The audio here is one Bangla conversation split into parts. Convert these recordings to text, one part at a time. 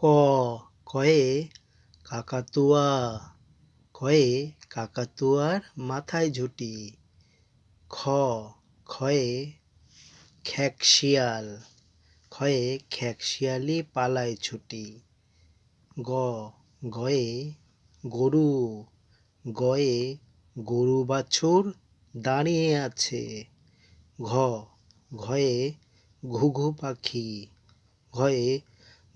ক কয়ে কাকাতুয়া কয়ে কাকাতুয়ার মাথায় ঝুঁটি খ খয়ে খ্যাকশিয়াল খয়ে খ্যাকশিয়ালি পালায় ছুটি গ গয়ে গরু গয়ে গরু বাছুর দাঁড়িয়ে আছে ঘ ঘয়ে ঘুঘু পাখি ঘয়ে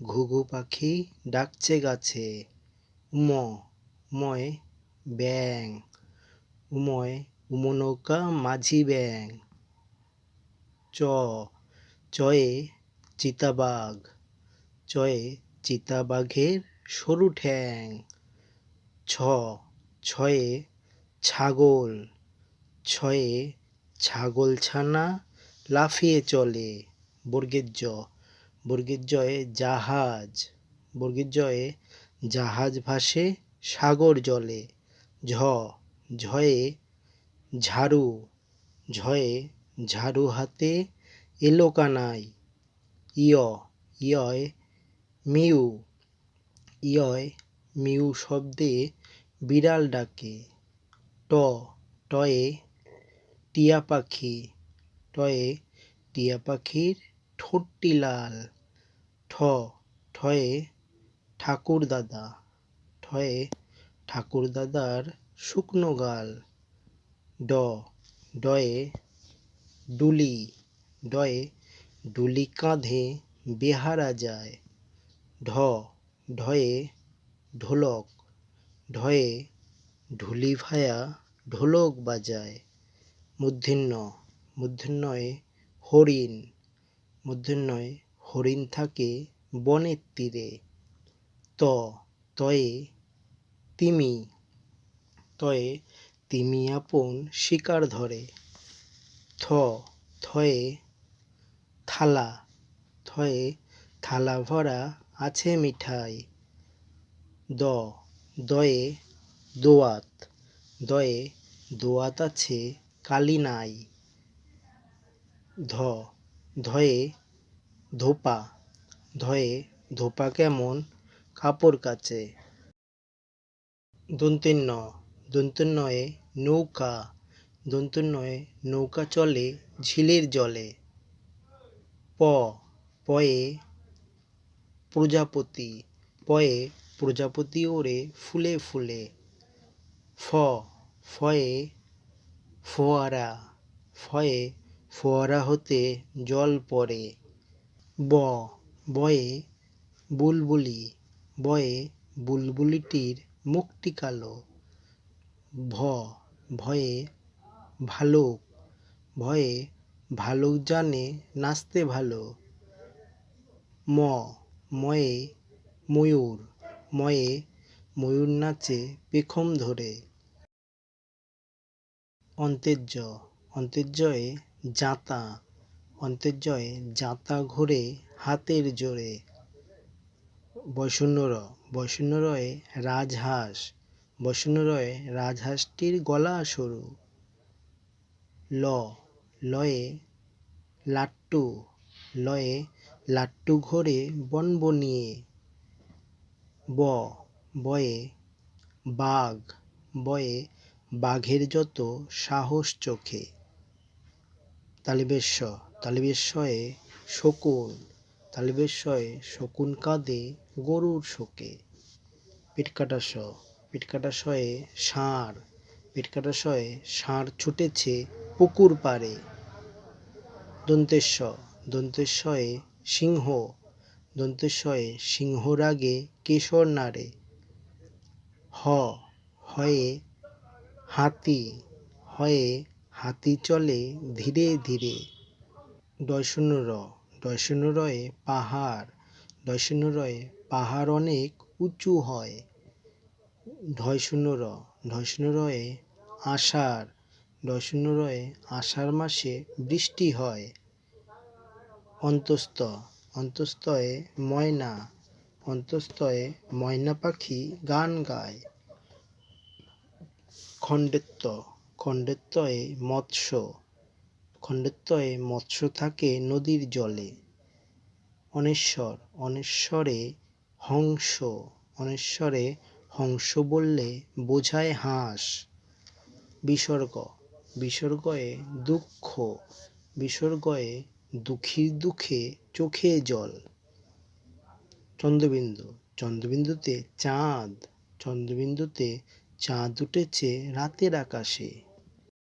ঘুঘু পাখি ডাকছে গাছে। উম, উময় ব্যাং উময় উমনৌকা মাঝি ব্যাং চ, চয়ে চিতাবাঘ। চয়ে চিতাবাঘের সরু ঠ্যাং। ছ, ছয়ে ছাগল। ছয়ে ছাগল ছানা লাফিয়ে চলে। বর্গের জ বর্গের জয়ে জাহাজ বর্গের জাহাজ ভাসে সাগর জলে, ঝ, ঝয়ে ঝাড়ু ঝয়ে ঝাড়ু হাতে এলো কানাই, ইয় ইয়য় মিউ ইয়য় মিউ শব্দে বিড়াল ডাকে, ট, টয়ে টিয়া পাখি, টয়ে টিয়া পাখির ঠোঁটটি লাল। ঠ, ঠয়ে ঠাকুর দাদা, ঠয়ে ঠাকুর দাদার শুকনো গাল, ড, ডয়ে ডুলি ডয়ে ডুলি কাঁধে বেহারা যায়, ঢ, ঢয়ে ঢোলক, ঢয়ে ঢুলি ভায়া ঢোলক বাজায় মূর্ধন্য মূর্ধন্যয়ে হরিণ মূর্ধন্যয়ে হরিণ থাকে বনের তীরে। ত, তয়ে তিমি তয়ে তিমি আপন শিকার ধরে। থ, থয়ে থালা থয়ে থালা ভরা আছে মিঠাই। দ, দয়ে দোয়াত দয়ে দোয়াত আছে কালি নাই। ধ, ধয়ে ধোপা, ধয়ে ধোপা কেমন কাপড় কাচে। দন্তেন্ন, দন্তেন্নয়ে নৌকা দন্তেন্নয়ে নৌকা চলে ঝিলের জলে। প, পয়ে প্রজাপতি পয়ে প্রজাপতি ওড়ে ফুলে ফুলে। ফ, ফয়ে ফোয়ারা ফয়ে ফোয়ারা হতে জল পড়ে। ব, বয়ে বুলবুলি, বয়ে বুলবুলিটির মুখটি কালো। ভ, ভয়ে ভালুক ভয়ে ভালুক জানে নাচতে ভালো। ম, ময়ে ময়ূর ময়ে ময়ূর নাচে পেখম ধরে। অন্তেজ্য, অন্তেজ্যয়ে জাঁতা অন্তেজ্যয়ে জাঁতা ঘোরে হাতের জোরে। বৈষণ্যর বৈষণ্যরয়ে রাজহাঁস বৈষণ্যরয়ে রাজহাঁসটির গলা সরু। ল, লয়ে লাট্টু লয়ে লাট্টু ঘোরে বনবনিয়ে। ব, বয়ে বাঘ, বয়ে বাঘের যত সাহস চোখে। তালিবেশ্য তালিবেশ্বয়ে শকুন তালিবেশ্বয়ে শকুন কাঁদে গরুর শোকে। পিটকাটাস পিটকাটাশয়ে ষাঁড় পিটকাটাশয়ে ষাঁড় ছুটেছে পুকুর পাড়ে। দন্তেশ্ব দন্তেশ্বয়ে সিংহ দন্তেশ্বয়ে সিংহ রাগে কেশর নাড়ে। হ, হয়ে হাতি, হয়ে হাতি চলে ধীরে ধীরে। ডয়শূন্য র ডয়শূন্য রয়ে পাহাড় ডয়শূন্য রয়ে পাহাড় অনেক উঁচু হয়। ঢয়শূন্য র ঢয়শূন্য রয়ে আষাঢ় ডয়শূন্য রয়ে আষাঢ় মাসে বৃষ্টি হয়। অন্তস্থ, অন্তস্থয়ে ময়না অন্তস্থয়ে ময়না পাখি গান গায়। খণ্ডেত্ব খণ্ডেত্বয়ে মৎস্য খণ্ডেত্বয়ে মৎস্য থাকে নদীর জলে। অনেশ্বর, অনেশ্বরে হংস অনেশ্বরে হংস বললে বোঝায় হাঁস। বিসর্গ, বিসর্গয়ে দুঃখ, বিসর্গয়ে দুঃখীর দুঃখে চোখে জল। চন্দ্রবিন্দু, চন্দ্রবিন্দুতে চাঁদ চন্দ্রবিন্দুতে চাঁদ উঠেছে রাতের আকাশে।